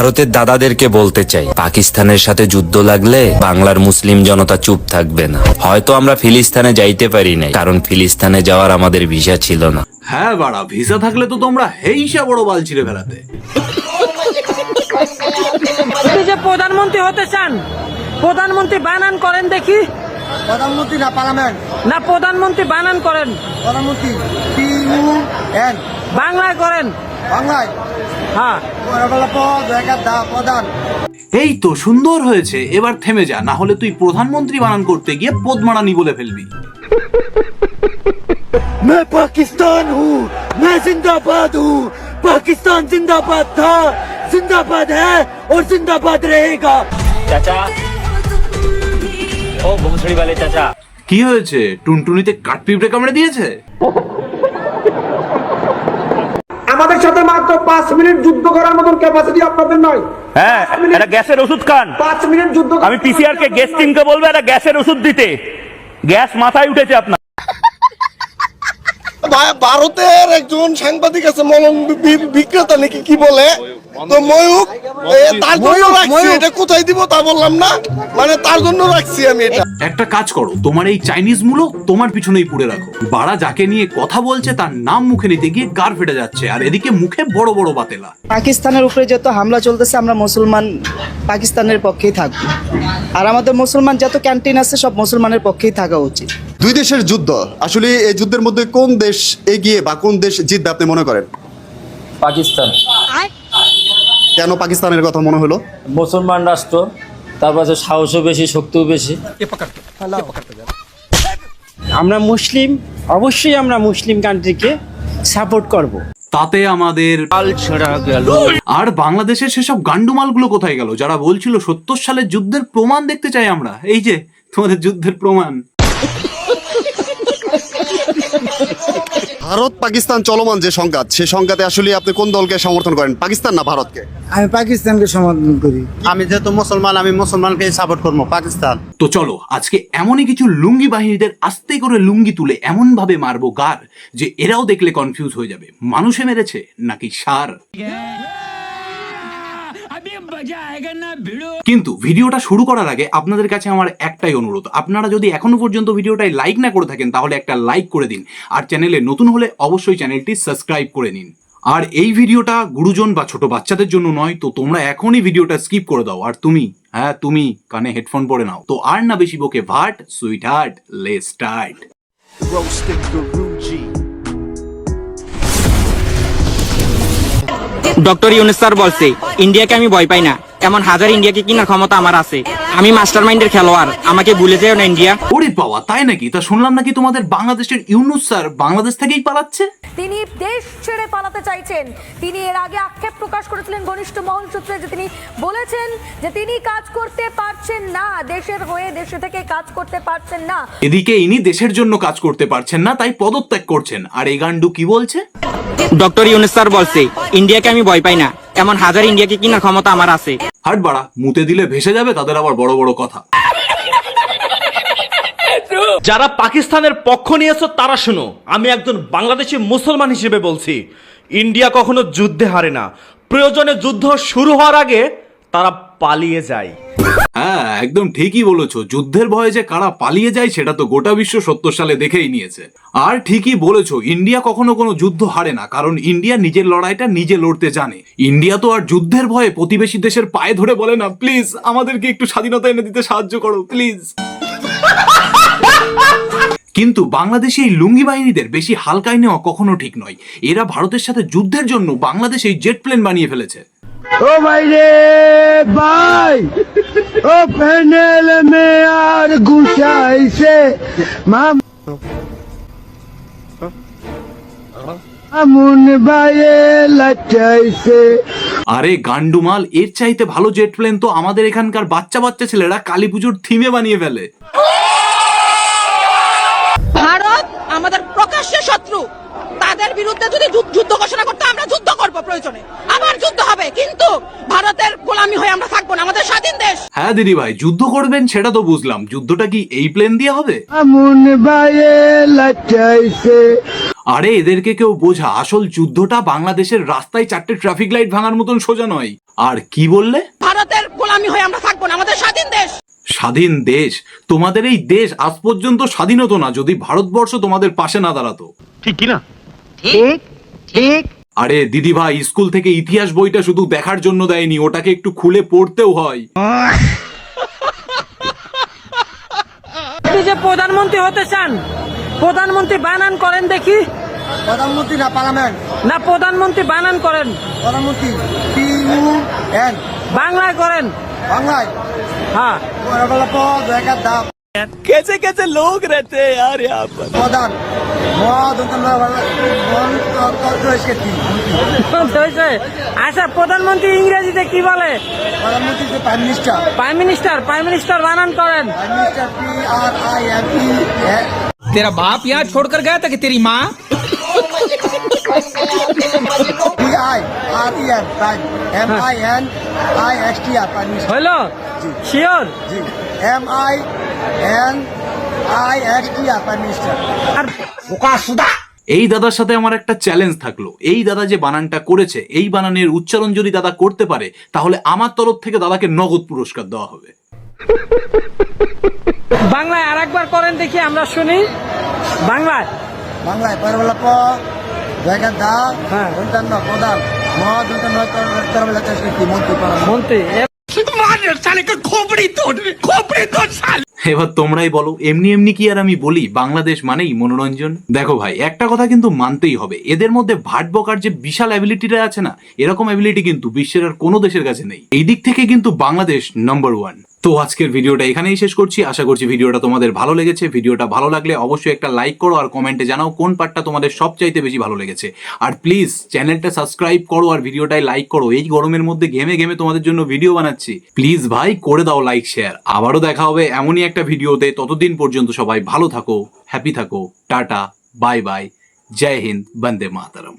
ভারতের দাদাদেরকে বলতে চাই পাকিস্তানের সাথে যুদ্ধ লাগলে বাংলার মুসলিম জনতা চুপ থাকবে না। হয়তো আমরা ফিলিস্তানে যাইতে পারি নাই কারণ ফিলিস্তানে যাওয়ার আমাদের ভিসা ছিল না। হ্যাঁ বাড়া ভিসা থাকলে তো তোমরা হেইসা বড় বাল ছিঁড়ে ফেলাতে আপনি যে প্রধানমন্ত্রী হতে চান প্রধানমন্ত্রী বানান করেন দেখি। প্রধানমন্ত্রী না পার্লামেন্ট। না প্রধানমন্ত্রী বানান করেন। প্রধানমন্ত্রী পি ইউ এন। বাংলায় করেন বাংলায় হ্যাঁ ওরা বলে পদ একার দা প্রধান এই তো সুন্দর হয়েছে এবার থেমে যা না হলে তুই প্রধানমন্ত্রী বানান করতে গিয়ে পদমারানি বলে ফেলবি मैं पाकिस्तान हूँ मैं जिंदाबाद हूँ पाकिस्तान जिंदाबाद था जिंदाबाद है और जिंदाबाद रहेगा चाचा ओ भोसड़ी वाले चाचा কি হয়েছে টুনটুনিতে কাঠপিঁপড়ে কামড়ে দিয়েছে আমাদের সাথে মাত্র পাঁচ মিনিট যুদ্ধ করার মতন ক্যাপাসিটি আপনাদের নয় হ্যাঁ এটা গ্যাসের ওষুধ খান। পাঁচ মিনিট যুদ্ধ আমি পিসিআর কে গ্যাস টিমকে বলব একটা গ্যাসের ওষুধ দিতে। গ্যাস মাথায় উঠেছে আপনার। ভারতের একজন সাংবাদিক আছে মলম বিক্রেতা নাকি কি বলে? তো ময়ূক তার জন্য রাখছি এটা কোথায় দিব তা বললাম না। মানে তার জন্য রাখছি আমি এটা। একটা কাজ করো তোমার এই চাইনিজ মূলো তোমার পিছনেই পুড়ে রাখো। বাড়া যাকে নিয়ে কথা বলছে তার নাম মুখে নিতে গিয়ে গার ফেটে যাচ্ছে আর এদিকে মুখে বড় বড় বাতেলা। পাকিস্তানের উপরে যত হামলা চলতেছে আমরা মুসলমান পাকিস্তানের পক্ষেই থাকব। আর আমাদের মুসলমান যত ক্যান্টিন আছে সব মুসলমানের পক্ষেই থাকা উচিত। দুই দেশের যুদ্ধ আসলে এই যুদ্ধের মধ্যে কোন দেশ এগিয়ে বা কোন দেশ জিতবে আপনি মনে করেন? পাকিস্তান। কেন পাকিস্তানের কথা মনে হলো? মুসলমান রাষ্ট্র তারপর সাহসও বেশি শক্তিও বেশি। আমরা মুসলিম অবশ্যই আমরা মুসলিম কান্ট্রিকে সাপোর্ট করব। তাতে আমাদের আর বাংলাদেশের সেসব গান্ডুমালগুলো কোথায় গেল? যারা বলছিল সত্তর সালের যুদ্ধের প্রমাণ দেখতে চাই আমরা। এই যে তোমাদের যুদ্ধের প্রমাণ। ভারত পাকিস্তান চলমান যে সংঘাত সে সংঘাতে আসলে আপনি কোন দলকে সমর্থন করেন? পাকিস্তান না ভারতকে? আমি পাকিস্তানকে সমর্থন করি। আমি যেহেতু মুসলমান আমি মুসলমানকে সাপোর্ট করব পাকিস্তান। তো চলো আজকে এমনই কিছু লুঙ্গি বাহিনীদের আস্তে করে লুঙ্গি তুলে এমন ভাবে মারবো গার যে এরাও দেখলে কনফিউজ হয়ে যাবে। মানুষে মেরেছে নাকি সার? কিন্তু ভিডিওটা শুরু করার আগে আপনাদের কাছে আমার একটাই অনুরোধ। আপনারা যদি এখনও পর্যন্ত ভিডিওটাই লাইক না করে থাকেন, তাহলে একটা লাইক করে দিন। আর চ্যানেলে নতুন হলে অবশ্যই চ্যানেলটি সাবস্ক্রাইব করে নিন। আর এই ভিডিওটা গুরুজন বা ছোট বাচ্চাদের জন্য নয়, তো তোমরা এখনই ভিডিওটা স্কিপ করে দাও। আর তুমি? হ্যাঁ তুমি কানে হেডফোন পরে নাও। তো আর না বেশি বকে ভাট সুইট হার্ট লে স্টার্ট ডক্টর ইউনুস স্যার বলছে ইন্ডিয়াকে আমি ভয় পাই না। এমন হাজার ইন্ডিয়াকে কিনার ক্ষমতা আমার আছে। আমি মাস্টার মাইন্ডের খেলোয়াড় আমাকে ভুলে যেও না ইন্ডিয়া। ওরে বাবা তাই নাকি? তা শুনলাম নাকি তোমাদের বাংলাদেশের ইউনুস স্যার বাংলাদেশ থেকেই পালাচ্ছে? তিনি দেশ ছেড়ে পালাতে চাইছেন। তিনি এর আগে আক্ষেপ প্রকাশ করেছিলেন ঘনিষ্ঠ মহল সূত্রে যে তিনি বলেছেন যে তিনি কাজ করতে পারছেন না দেশের হয়ে দেশে থেকে কাজ করতে পারছেন না। এদিকে ইনি দেশের জন্য কাজ করতে পারছেন না তাই পদত্যাগ করছেন। আর এই গান্ডু কি বলছে? ডক্টর ইউনুস স্যার বলছে ইন্ডিয়াকে আমি ভয় পাই না। এমন হাজার ইন্ডিয়াকে কিনার ক্ষমতা আমার আছে। হাট বাড়া মুতে দিলে ভেসে যাবে তাদের আবার বড় বড় কথা। যারা পাকিস্তানের পক্ষ নিয়েছ তারা শুনো আমি একজন বাংলাদেশি মুসলমান হিসেবে বলছি। ইন্ডিয়া কখনো যুদ্ধে হারে না। প্রয়োজনে যুদ্ধ শুরু হওয়ার আগে তারা পালিয়ে যায়। হ্যাঁ একদম ঠিকই বলেছ। যুদ্ধের ভয়ে যে কারা পালিয়ে যায়, সেটা তো গোটা বিশ্ব সত্তর সালে দেখেই নিয়েছে। আর ঠিকই বলেছ, ইন্ডিয়া কখনো কোনো যুদ্ধ হারে না, কারণ ইন্ডিয়া নিজের লড়াইটা নিজে লড়তে জানে। ইন্ডিয়া তো আর যুদ্ধের ভয়ে প্রতিবেশী দেশের পায়ে ধরে বলে না, প্লিজ, আমাদেরকে একটু স্বাধীনতা এনে দিতে সাহায্য করো, প্লিজ। কিন্তু বাংলাদেশে এই লুঙ্গি বাহিনীদের বেশি হালকায় নেওয়া কখনো ঠিক নয়। এরা ভারতের সাথে যুদ্ধের জন্য বাংলাদেশ এই জেট প্লেন বানিয়ে ফেলেছে। ও ও মে আর গুছাইছে। মামুন আরে গান্ডুমাল এর চাইতে ভালো জেট প্লেন তো আমাদের এখানকার বাচ্চা বাচ্চা ছেলেরা কালী পুজোর থিমে বানিয়ে ফেলে। ভারত আমাদের প্রকাশ্য শত্রু। তাদের বিরুদ্ধে যদি যুদ্ধ ঘোষণা করতে আমরা যুদ্ধ করব প্রয়োজনে। আমাদের স্বাধীন দেশ। হ্যাঁ দিদি ভাই যুদ্ধ করবেন সেটা তো বুঝলাম। যুদ্ধটা কি এই প্লেন দিয়ে হবে? আরে এদেরকে কেউ বোঝা আসল যুদ্ধটা বাংলাদেশের রাস্তায় চারটে ট্রাফিক লাইট ভাঙার মতন সোজা নয়। আর কি বললে? ভারতের গোলামি হয়ে আমরা থাকব না আমাদের স্বাধীন দেশ। স্বাধীন দেশ? তোমাদের এই দেশ আজ পর্যন্ত স্বাধীন হতো না যদি ভারতবর্ষ তোমাদের পাশে না দাঁড়াতো। ঠিক কি না? ঠিক ঠিক। আরে দিদি ভাই স্কুল থেকে ইতিহাস বইটা শুধু দেখার জন্য দেয়নি ওটাকে একটু খুলে পড়তেও হয়। আপনি যে প্রধানমন্ত্রী হতে চান প্রধানমন্ত্রী বানান করেন দেখি। প্রধানমন্ত্রী না পার্লামেন্ট? না প্রধানমন্ত্রী বানান করেন। প্রধানমন্ত্রী পি ইউ এন। বাংলায় করেন। বাংলায়? হ্যাঁ। कैसे कैसे लोग रहते हैं यार यहाँ पर প্রধান মহাদন্ত হয়েছে। আচ্ছা প্রধানমন্ত্রী ইংরেজিতে কি বলে প্রধানমন্ত্রী যে prime minister prime minister prime minister বানান করেন prime minister P R I M E तेरा बाप यहाँ छोड़कर M I N I S T সুদা। এই দাদার সাথে আমার একটা চ্যালেঞ্জ থাকল। এই দাদা যে বানানটা করেছে এই বানানের উচ্চারণ যদি দাদা করতে পারে তাহলে আমার তরফ থেকে দাদাকে নগদ পুরস্কার দেওয়া হবে। বাংলায় আর একবার করেন দেখি আমরা শুনি। বাংলায়। বাংলায় পরবলা প জায়গা দা হ্যাঁ। অন্যান্য প্রধান মহাদ নয় মন্ত্রী। এবার তোমরাই বলো, এমনি এমনি কি আর আমি বলি? বাংলাদেশ মানেই মনোরঞ্জন? দেখো ভাই, একটা কথা কিন্তু মানতেই হবে। এদের মধ্যে ভাট বকার যে বিশাল অ্যাবিলিটিটা আছে না, এরকম অ্যাবিলিটি কিন্তু বিশ্বের আর কোনো দেশের কাছে নেই। এই দিক থেকে কিন্তু বাংলাদেশ নম্বর ওয়ান তো আজকের ভিডিওটা এখানেই শেষ করছি। আশা করছি ভিডিওটা তোমাদের ভালো লেগেছে। ভিডিওটা ভালো লাগলে অবশ্যই একটা লাইক করো আর কমেন্টে জানাও কোন পার্টটা তোমাদের সবচাইতে বেশি ভালো লেগেছে। আর প্লিজ চ্যানেলটা সাবস্ক্রাইব করো আর ভিডিওটাই লাইক করো। এই গরমের মধ্যে ঘেমে ঘেমে তোমাদের জন্য ভিডিও বানাচ্ছি। প্লিজ ভাই, করে দাও লাইক, শেয়ার। আবারও দেখা হবে এমনই একটা ভিডিওতে। ততদিন পর্যন্ত সবাই ভালো থাকো, হ্যাপি থাকো। Tata, bye bye. Jai Hind, Vande Mataram.